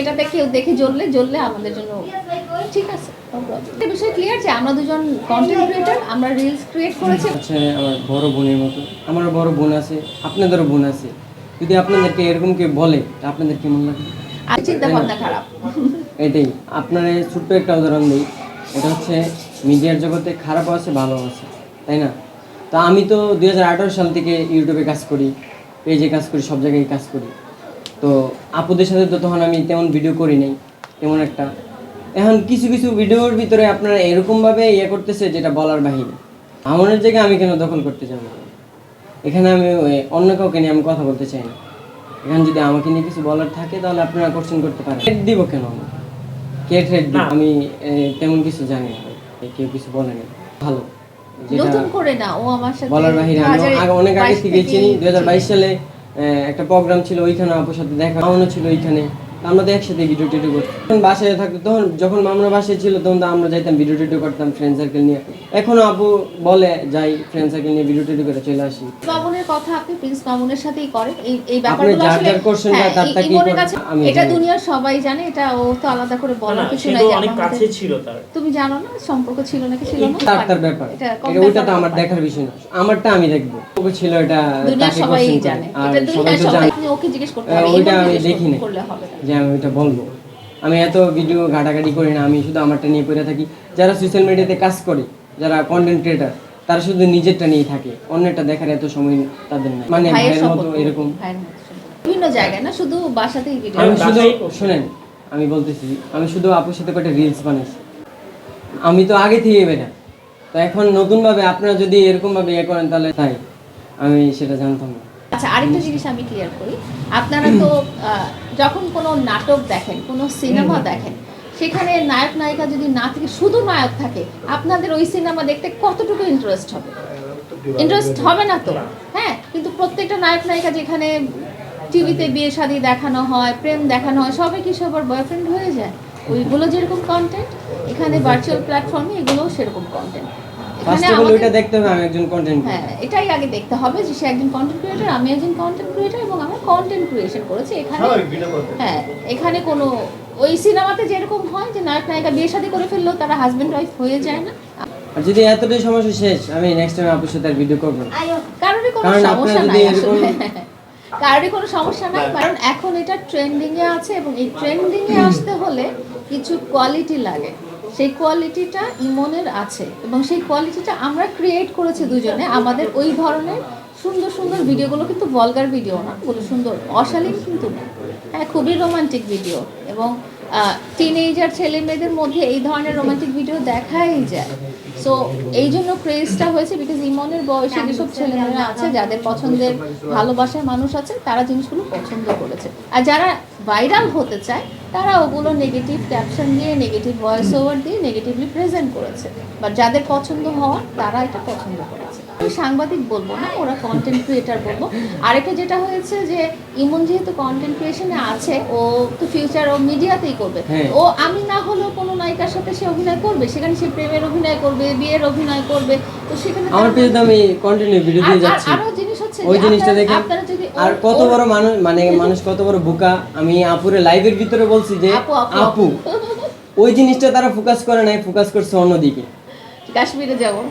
এটাতে কেউ দেখে জ্বললে জ্বললে আমাদের জন্য ঠিক আছে একটা বিষয় ক্লিয়ার যে আমরা দুজন কন্টেন্ট ক্রিয়েটর আমরা রিলস ক্রিয়েট করেছি। হচ্ছে আমার বড় বোনের মতো। আমারও বড় বোন আছে আপনাদেরও বোন আছে। যদি আপনাদেরকে এরকম কেউ বলে আপনাদের কেমন লাগে? আর চিন্তা ভাবনা খারাপ। এটাই আপনার ছোট্ট একটা উদাহরণ দিই। এটা হচ্ছে মিডিয়ার জগতে খারাপ আছে ভালো আছে তাই না? তো আমি তো দুই হাজার আঠারো সাল থেকে ইউটিউবে কাজ করি পেজে কাজ করি সব জায়গায় কাজ করি। তো আপুদের সাথে তো তখন আমি তেমন ভিডিও করি নাই তেমন একটা। এখন কিছু কিছু ভিডিওর ভিতরে আপনারা এরকমভাবে ইয়ে করতেছে যেটা বলার বাহিরে আমার জায়গায় আমি কেন দখল করতে যাব? এখানে আমি অন্য কাউকে নিয়ে আমি কথা বলতে চাই না। এখানে যদি আমাকে নিয়ে কিছু বলার থাকে তাহলে আপনারা কোশ্চেন করতে পারেন। থ্রেড দিব কেন আমি? কে থ্রেড দিব? আমি তেমন কিছু জানি না। কেউ কিছু বলেনি ভালো। নতুন করে না ও আমার সাথে বলার বাহিরে আমি আগে অনেক আগে থেকে চিনি। দুই হাজার বাইশ সালে এ, একটা প্রোগ্রাম ছিল ওইখানে আপুর সাথে দেখা ছিল ওইখানে। আমরা তো একসাথে ভিডিও টিডিও করতাম। যখন বাসায় থাকতো তখন যখন মামুনা বাসায় ছিল তখন তো আমরা যাইতাম ভিডিও টিডিও করতাম ফ্রেন্ড সার্কেল নিয়ে। এখনও আপু বলে যাই ফ্রেন্ড সার্কেল নিয়ে ভিডিও টিডিও করে চলে আসি। মামুনের কথা আপনি প্রিন্স মামুনের সাথেই করেন। এই এই ব্যাপারগুলো যার আসলে হ্যাঁ, তার ই- তাকেই ইমনের। কাছে আমি এটা জানি। দুনিয়ার সবাই জানে এটা ও তো আলাদা করে বলার কিছু সে নাই তো যে অনেক আমার কাছে মধ্যে- ছিল তার। তুমি জানো না সম্পর্ক ছিল নাকি? ছিল না? তার তার ব্যাপার। এটা কম এটা ওইটা তো ব্যাপার আমার না। দেখার বিষয় না। আমারটা আমি দেখব। ওকে ছিল এটা দুনিয়ার তাকে সবাই question করে। জানে। আর এটা সবাই দুনিয়ার তো সবাই জানে। আপনি ওকে জিজ্ঞেস করতে হ্যাঁ, হবে ওইটা ইমন আমি জিজ্ঞেস দেখি না। করলে হবে না। যে আমি ওইটা বলব। আমি এত ভিডিও ঘাটাঘাটি করি না আমি শুধু আমারটা নিয়ে পড়ে থাকি। যারা সোশ্যাল মিডিয়াতে কাজ করে যারা কন্টেন্ট ক্রিয়েটার তারা শুধু নিজেরটা নিয়ে থাকে। অন্যটা দেখার এত সময় তাদের নাই। মানে ভাইয়ের মতো এরকম। বিভিন্ন জায়গায় না শুধু বাসাতেই ভিডিও আমি শুধু। শোনেন আমি বলতেছি আমি শুধু আপুর সাথে কটা রিলস বানাইছি। আমি তো আগে থেকে বেটা। তো এখন নতুনভাবে আপনারা যদি এরকমভাবে ইয়ে করেন তাহলে তাই। আমি সেটা জানতাম না। আচ্ছা আরেকটা জিনিস আমি ক্লিয়ার করি। আপনারা তো যখন কোনো নাটক দেখেন কোনো সিনেমা দেখেন সেখানে নায়ক নায়িকা যদি না থেকে শুধু নায়ক থাকে আপনাদের ওই সিনেমা দেখতে কতটুকু ইন্টারেস্ট হবে? ইন্টারেস্ট হবে না তো? হ্যাঁ কিন্তু প্রত্যেকটা নায়ক নায়িকা যেখানে টিভিতে বিয়ে শাদী দেখানো হয় প্রেম দেখানো হয় সবাই কি সবার বয়ফ্রেন্ড হয়ে যায়? ওইগুলো যেরকম কন্টেন্ট এখানে ভার্চুয়াল প্ল্যাটফর্মে এগুলো সেরকম কন্টেন্ট ফার্স্ট অফ অল ওইটা দেখতে হবে আমি একজন কন্টেন্ট হ্যাঁ এটাই আগে দেখতে হবে যে সে একজন কন্টেন্ট ক্রিয়েটর আমি একজন কন্টেন্ট ক্রিয়েটর এবং আমরা কন্টেন্ট ক্রিয়েশন করেছি। এখানে হ্যাঁ এখানে কোনো ওই সিনেমাতে যেরকম হয় যে নায়ক নায়িকা বিয়ে শাদী করে ফেললেও তারা হাজবেন্ড ওয়াইফ হয়ে যায় না। আর যদি এতটাই সমস্যা শেষ আমি নেক্সট টাইম আপুর সাথে আর ভিডিও করব না। কারোরই কোনো আপনারা সমস্যা নাই এরকম- আসলে। কারোরই কোনো সমস্যা নাই কারণ এখন এটা ট্রেন্ডিং এ আছে এবং এই ট্রেন্ডিং এ আসতে হলে কিছু কোয়ালিটি লাগে। সেই কোয়ালিটিটা ইমনের আছে এবং সেই কোয়ালিটিটা আমরা ক্রিয়েট করেছি দুজনে আমাদের ওই ধরনের সুন্দর সুন্দর ভিডিওগুলো কিন্তু ভলগার ভিডিও না ওগুলো সুন্দর অশালীন কিন্তু না। হ্যাঁ খুবই রোমান্টিক ভিডিও এবং টিনেজার ছেলে মেয়েদের মধ্যে এই ধরনের রোমান্টিক ভিডিও দেখাই যায়। সো এই জন্য ক্রেজটা হয়েছে বিকজ ইমনের বয়সে যেসব ছেলে ছেলেমেয়েরা আছে, যাদের পছন্দের ভালোবাসার মানুষ আছে, তারা জিনিসগুলো পছন্দ করেছে। আর যারা ভাইরাল হতে চায়, তারা ওগুলো নেগেটিভ ক্যাপশন দিয়ে নেগেটিভ ভয়েস ওভার দিয়ে নেগেটিভলি প্রেজেন্ট করেছে। বাট যাদের পছন্দ হওয়া, তারা এটা পছন্দ করেছে। সাংবাদিক বলব না ওরা কন্টেন্ট ক্রিয়েটার বলব। আরেকটা যেটা হয়েছে যে ইমন যেহেতু কন্টেন্ট ক্রিয়েশনে আছে ও তো ফিউচার ও মিডিয়াতেই করবে। হ্যাঁ। ও আমি না হলেও কোনো নায়িকার সাথে সে অভিনয় করবে সেখানে সে প্রেমের অভিনয় করবে বিয়ের অভিনয় করবে তো সেখানে আমার আমি কন্টিনিউ ভিডিও দিয়ে যাচ্ছি। আরও জিনিস হচ্ছে ওই জিনিসটা আপনারা যদি আর কত বড় মানুষ মানে মানুষ কত বড় বোকা আমি আপুরে লাইভের ভিতরে বলছি যে আপু ওই জিনিসটা তারা ফোকাস করে নাই ফোকাস করছে অন্যদিকে। কাশ্মীরে যাব।